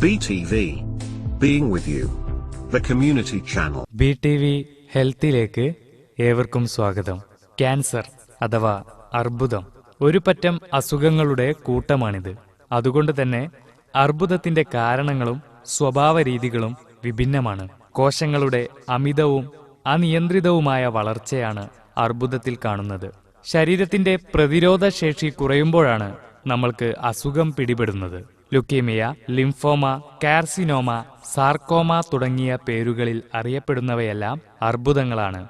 BTV. Being with you. The community channel. B T V ഹെൽത്തിലേക്ക് ഏവർക്കും സ്വാഗതം cancer അഥവാ അർബുദം ഒരു പറ്റം അസുഖങ്ങളുടെ കൂട്ടമാണിത് അതുകൊണ്ട് തന്നെ അർബുദത്തിന്റെ കാരണങ്ങളും സ്വഭാവ രീതികളും വിഭിന്നമാണ് കോശങ്ങളുടെ അമിതവും അനിയന്ത്രിതവുമായ വളർച്ചയാണ് അർബുദത്തിൽ കാണുന്നത് ശരീരത്തിന്റെ പ്രതിരോധ ശേഷി കുറയുമ്പോഴാണ് നമ്മൾക്ക് അസുഖം പിടിപെടുന്നത് ലുക്കീമിയ ലിംഫോമ കാർസിനോമ സാർക്കോമ തുടങ്ങിയ പേരുകളിൽ അറിയപ്പെടുന്നവയെല്ലാം അർബുദങ്ങളാണ്.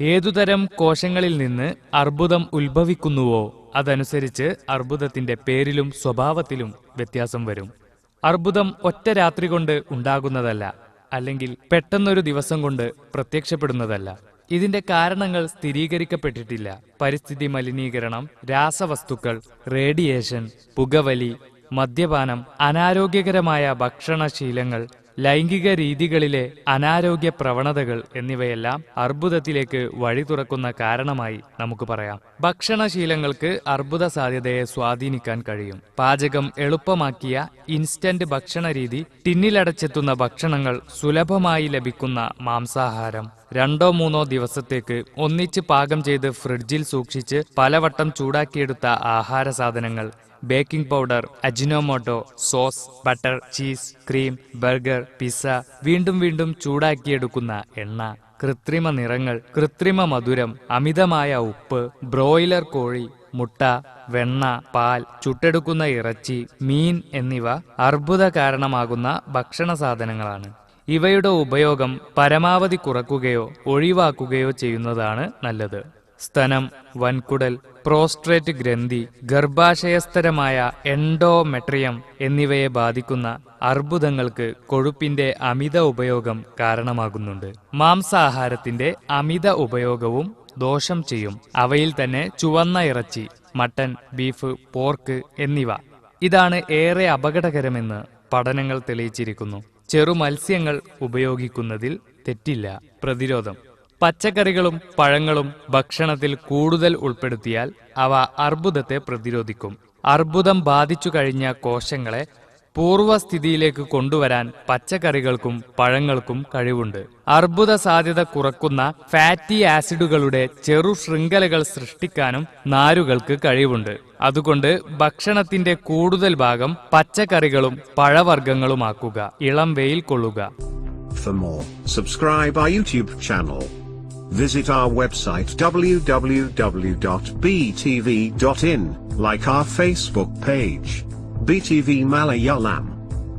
ഏതുതരം കോശങ്ങളിൽ നിന്ന് അർബുദം ഉത്ഭവിക്കുന്നുവോ അതനുസരിച്ച് അർബുദത്തിന്റെ പേരിലും സ്വഭാവത്തിലും വ്യത്യാസം വരും. അർബുദം ഒറ്റ രാത്രി കൊണ്ട് ഉണ്ടാകുന്നതല്ല അല്ലെങ്കിൽ പെട്ടെന്നൊരു ദിവസം കൊണ്ട് പ്രത്യക്ഷപ്പെടുന്നതല്ല. ഇതിന്റെ കാരണങ്ങൾ സ്ഥിരീകരിക്കപ്പെട്ടിട്ടില്ല. പരിസ്ഥിതി മലിനീകരണം രാസവസ്തുക്കൾ റേഡിയേഷൻ പുകവലി മദ്യപാനം അനാരോഗ്യകരമായ ഭക്ഷണശീലങ്ങൾ ലൈംഗിക രീതികളിലെ അനാരോഗ്യ പ്രവണതകൾ എന്നിവയെല്ലാം അർബുദത്തിലേക്ക് വഴി തുറക്കുന്ന കാരണമായി നമുക്ക് പറയാം. ഭക്ഷണശീലങ്ങൾക്ക് അർബുദ സാധ്യതയെ സ്വാധീനിക്കാൻ കഴിയും. പാചകം എളുപ്പമാക്കിയ ഇൻസ്റ്റന്റ് ഭക്ഷണ രീതി ടിന്നിലടച്ചെത്തുന്ന ഭക്ഷണങ്ങൾ സുലഭമായി ലഭിക്കുന്ന മാംസാഹാരം. രണ്ടോ മൂന്നോ ദിവസത്തേക്ക് ഒന്നിച്ച് പാകം ചെയ്ത് ഫ്രിഡ്ജിൽ സൂക്ഷിച്ച് പലവട്ടം ചൂടാക്കിയെടുത്ത ആഹാര സാധനങ്ങൾ. Baking powder Ajinomoto sauce butter cheese cream burger pizza വീണ്ടും വീണ്ടും ചൂടാക്കിയെടുക്കുന്ന എണ്ണ. കൃത്രിമ നിറങ്ങൾ കൃത്രിമ മധുരം അമിതമായ ഉപ്പ് ബ്രോയിലർ കോഴി മുട്ട വെണ്ണ പാൽ ചുട്ടെടുക്കുന്ന ഇറച്ചി മീൻ എന്നിവ അർബുദ കാരണമാകുന്ന ഭക്ഷണ സാധനങ്ങളാണ്. ഇവയുടെ ഉപയോഗം പരമാവധി കുറക്കുകയോ ഒഴിവാക്കുകയോ ചെയ്യുന്നതാണ് നല്ലത്. സ്തനം വൻകുടൽ പ്രോസ്ട്രേറ്റ് ഗ്രന്ഥി ഗർഭാശയസ്ഥരമായ എൻഡോമെട്രിയം എന്നിവയെ ബാധിക്കുന്ന അർബുദങ്ങൾക്ക് കൊഴുപ്പിന്റെ അമിത ഉപയോഗം കാരണമാകുന്നുണ്ട്. മാംസാഹാരത്തിന്റെ അമിത ഉപയോഗവും ദോഷം ചെയ്യും. അവയിൽ തന്നെ ചുവന്ന ഇറച്ചി മട്ടൻ ബീഫ് പോർക്ക് എന്നിവ. ഇതാണ് ഏറെ അപകടകരമെന്ന് പഠനങ്ങൾ തെളിയിച്ചിരിക്കുന്നു. ചെറു മത്സ്യങ്ങൾ ഉപയോഗിക്കുന്നതിൽ തെറ്റില്ല. പ്രതിരോധം. പച്ചക്കറികളും പഴങ്ങളും ഭക്ഷണത്തിൽ കൂടുതൽ ഉൾപ്പെടുത്തിയാൽ അവ അർബുദത്തെ പ്രതിരോധിക്കും. അർബുദം ബാധിച്ചു കഴിഞ്ഞ കോശങ്ങളെ പൂർവസ്ഥിതിയിലേക്ക് കൊണ്ടുവരാൻ പച്ചക്കറികൾക്കും പഴങ്ങൾക്കും കഴിവുണ്ട്. അർബുദ സാധ്യത കുറക്കുന്ന ഫാറ്റി ആസിഡുകളുടെ ചെറു ശൃംഖലകൾ സൃഷ്ടിക്കാനും നാരുകൾക്ക് കഴിവുണ്ട്. അതുകൊണ്ട് ഭക്ഷണത്തിന്റെ കൂടുതൽ ഭാഗം പച്ചക്കറികളും പഴവർഗങ്ങളുമാക്കുക. ഇളം വെയിൽ കൊള്ളുക. Visit our website www.btv.in, like our Facebook page. BTV Malayalam.